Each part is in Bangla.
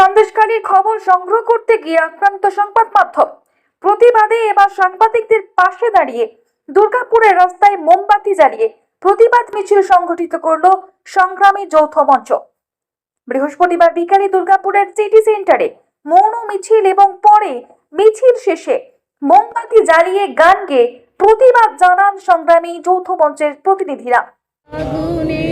সন্দেশকারীর খবর সংগ্রহ করতে গিয়ে আক্রান্ত সংবাদ মাধ্যম। প্রতিবাদে এবার সাংবাদিকদের পাশে দাঁড়িয়ে দুর্গাপুরের রাস্তায় মোমবাতি জ্বালিয়ে প্রতিবাদ মিছিল সংগঠিত করল সংগ্রামী যৌথ মঞ্চ। বৃহস্পতিবার বিকালে দুর্গাপুরের সিটি সেন্টারে মৌন মিছিল এবং পরে মিছিল শেষে মোমবাতি জ্বালিয়ে গান গেয়ে প্রতিবাদ জানান সংগ্রামী যৌথ মঞ্চের প্রতিনিধিরা। আগুনে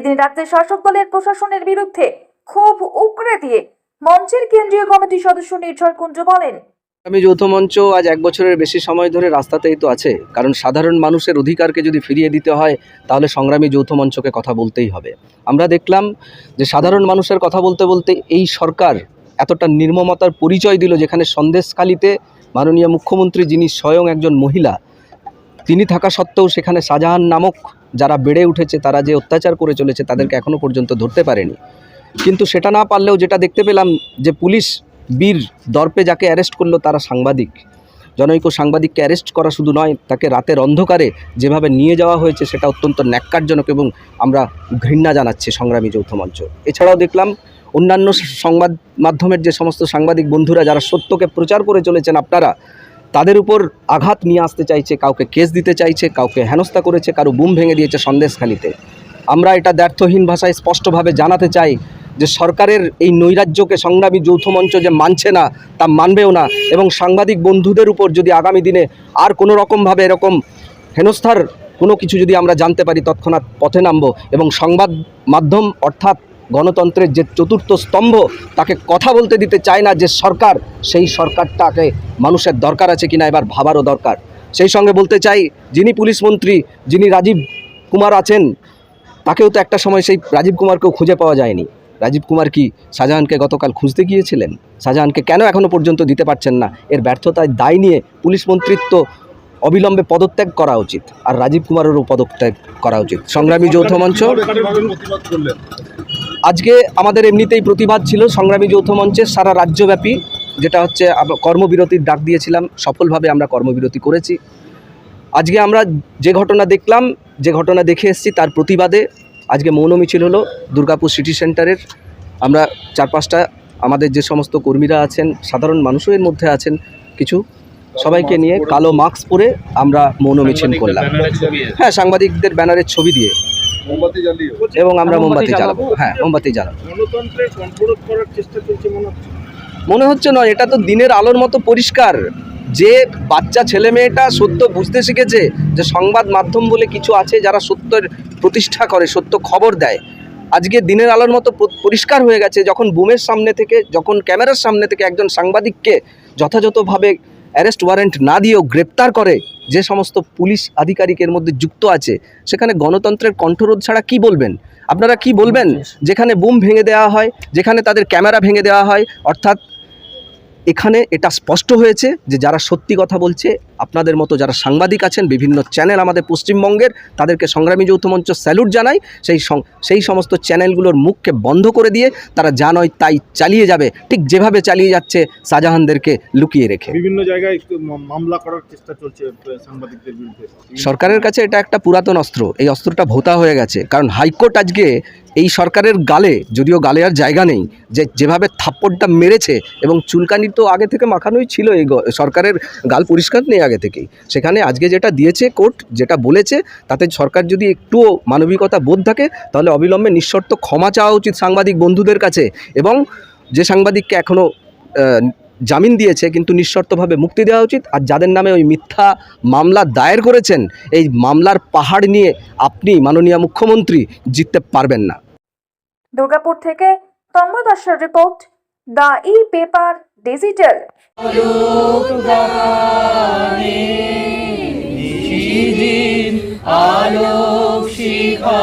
এদিন রাজ্যের শাসক দলের প্রশাসনের বিরুদ্ধে ক্ষোভ উগরে দিয়ে মঞ্চের কেন্দ্রীয় কমিটির সদস্য নির্ঝর কুঞ্জ বলেন, আমি যৌথ মঞ্চ আজ এক বছরের বেশি সময় ধরে রাস্তাতেই তো আছে। কারণ সাধারণ মানুষের অধিকারকে যদি ফিরিয়ে দিতে হয়, তাহলে সংগ্রামী যৌথ মঞ্চকে কথা বলতেই হবে। আমরা দেখলাম যে সাধারণ মানুষের কথা বলতে বলতে এই সরকার এতটা নির্মমতার পরিচয় দিল যেখানে সন্দেশখালিতে মাননীয় মুখ্যমন্ত্রী যিনি স্বয়ং একজন মহিলা, তিনি থাকা সত্ত্বেও সেখানে শাহজাহান নামক যারা বেড়ে উঠেছে, তারা যে অত্যাচার করে চলেছে, তাদেরকে এখনও পর্যন্ত ধরতে পারেনি। কিন্তু সেটা না পারলেও যেটা দেখতে পেলাম যে পুলিশ বীর দর্পে যাকে অ্যারেস্ট করল, তারা সাংবাদিক। জনৈক সাংবাদিককে অ্যারেস্ট করা শুধু নয়, তাকে রাতের অন্ধকারে যেভাবে নিয়ে যাওয়া হয়েছে, সেটা অত্যন্ত ন্যাক্কারজনক এবং আমরা ঘৃণা জানাচ্ছি সংগ্রামী যৌথ মঞ্চ। এছাড়াও দেখলাম, অন্যান্য সংবাদ মাধ্যমের যে সমস্ত সাংবাদিক বন্ধুরা, যারা সত্যকে প্রচার করে চলেছেন, আপনারা তাদের উপর আঘাত নিয়ে আসতে চাইছে, কাউকে কেস দিতে চাইছে, কাউকে হেনস্থা করেছে, কারও বুম ভেঙে দিয়েছে সন্দেশখালিতে। আমরা এটা দ্ব্যর্থহীন ভাষায় স্পষ্টভাবে জানাতে চাই যে সরকারের এই নৈরাজ্যকে সংগ্রামী যৌথ মঞ্চ যে মানছে না, তা মানবেও না এবং সাংবাদিক বন্ধুদের উপর যদি আগামী দিনে আর কোনো রকমভাবে এরকম হেনস্থার কোনো কিছু যদি আমরা জানতে পারি, তৎক্ষণাৎ পথে নামব এবং সংবাদ মাধ্যম অর্থাৎ গণতন্ত্রের যে চতুর্থ স্তম্ভ তাকে কথা বলতে দিতে চায় না যে সরকার, সেই সরকারটাকে মানুষের দরকার আছে কিনা এবার ভাবারও দরকার। সেই সঙ্গে বলতে চাই, যিনি পুলিশ মন্ত্রী, যিনি রাজীব কুমার আছেন, তাকেও তো একটা সময় সেই রাজীব কুমারকেও খুঁজে পাওয়া যায়নি। রাজীব কুমার কি শাহজাহানকে গতকাল খুঁজতে গিয়েছিলেন? শাহজাহানকে কেন এখনও পর্যন্ত দিতে পারছেন না? এর ব্যর্থতায় দায় নিয়ে পুলিশ মন্ত্রিত্ব অবিলম্বে পদত্যাগ করা উচিত, আর রাজীব কুমারেরও পদত্যাগ করা উচিত। সংগ্রামী যৌথ মঞ্চ। আজকে আমাদের এমনিতেই প্রতিবাদ ছিল সংগ্রামী যৌথ মঞ্চের সারা রাজ্যব্যাপী যেটা হচ্ছে কর্মবিরতির ডাক দিয়েছিলাম সফলভাবে আমরা কর্মবিরতি করেছি। আজকে আমরা যে ঘটনা দেখলাম যে ঘটনা দেখে এসেছি তার প্রতিবাদে আজকে মৌন মিছিল হলো দুর্গাপুর সিটি সেন্টারের। আমরা চার পাঁচটা আমাদের যে সমস্ত কর্মীরা আছেন সাধারণ মানুষও এর মধ্যে আছেন কিছু সবাইকে নিয়ে কালো মাস্ক পরে আমরা মৌন মিছিল করলাম। হ্যাঁ সাংবাদিকদের ব্যানারের ছবি দিয়ে। মোমবাতি জ্বালিয়ে? এবং আমরা মোমবাতি জ্বালাবো। হ্যাঁ মোমবাতি জ্বালাবো। গণতন্ত্রের কণ্ঠরোধ করার চেষ্টা চলছে মনে হচ্ছে? মনে হচ্ছে নয় এটা তো দিনের আলোর মতো পরিষ্কার। যে বাচ্চা ছেলে মেয়েটা সত্য বুঝতে শিখেছে যে সংবাদ মাধ্যম বলে কিছু আছে যারা সত্যের প্রতিষ্ঠা করে সত্য খবর দেয়। আজকে দিনের আলোর মতো পরিষ্কার হয়ে গেছে যখন বুমের সামনে থেকে যখন ক্যামেরার সামনে থেকে একজন সাংবাদিককে যথাযথভাবে অ্যারেস্ট ওয়ারেন্ট না দিয়েও গ্রেপ্তার করে যে সমস্ত পুলিশ আধিকারিকের মধ্যে যুক্ত আছে সেখানে গণতন্ত্রের কণ্ঠরোধ ছাড়া কি বলবেন? আপনারা কি বলবেন? যেখানে বুম ভেঙে দেওয়া হয় যেখানে তাদের ক্যামেরা ভেঙে দেওয়া হয় অর্থাৎ এখানে এটা স্পষ্ট হয়েছে যে যারা সত্যি কথা বলছে আপনাদের মতো যারা সাংবাদিক আছেন বিভিন্ন চ্যানেল আমাদের পশ্চিমবঙ্গের তাদেরকে সংগ্রামী যৌথ মঞ্চ স্যালুট জানাই। সেই সেই সমস্ত চ্যানেলগুলোর মুখকে বন্ধ করে দিয়ে তারা যা নয় তাই চালিয়ে যাবে। ঠিক যেভাবে চালিয়ে যাচ্ছে শাহজাহানদেরকে লুকিয়ে রেখে। বিভিন্ন জায়গায় মামলা করার চেষ্টা চলছে সাংবাদিকদের বিরুদ্ধে। সরকারের কাছে এটা একটা পুরাতন অস্ত্র। এই অস্ত্রটা ভোতা হয়ে গেছে। কারণ হাইকোর্ট আজকে এই সরকারের গালে যদিও গালে আর জায়গা নেই যে যেভাবে থাপ্পড়টা মেরেছে এবং চুলকানি তো আগে থেকে মাখানোই ছিল এই সরকারের গাল পরিষ্কার নেই আগে থেকেই। সেখানে আজকে যেটা দিয়েছে কোর্ট, যেটা বলেছে, তাতে সরকার যদি একটুও মানবিকতা বোধ থাকে, তাহলে অবিলম্বে নিঃশর্ত ক্ষমা চাওয়া উচিত সাংবাদিক বন্ধুদের কাছে এবং যে সাংবাদিককে এখনও জামিন দিয়েছে, কিন্তু নিঃশর্তভাবে মুক্তি দেওয়া উচিত। আর যাদের নামে ওই মিথ্যা মামলা দায়ের করেছেন, এই মামলার পাহাড় নিয়ে আপনি মাননীয় মুখ্যমন্ত্রী জিততে পারবেন না। দুর্গাপুর থেকে তম্ব দাসের report the e paper digital. Alok Shikha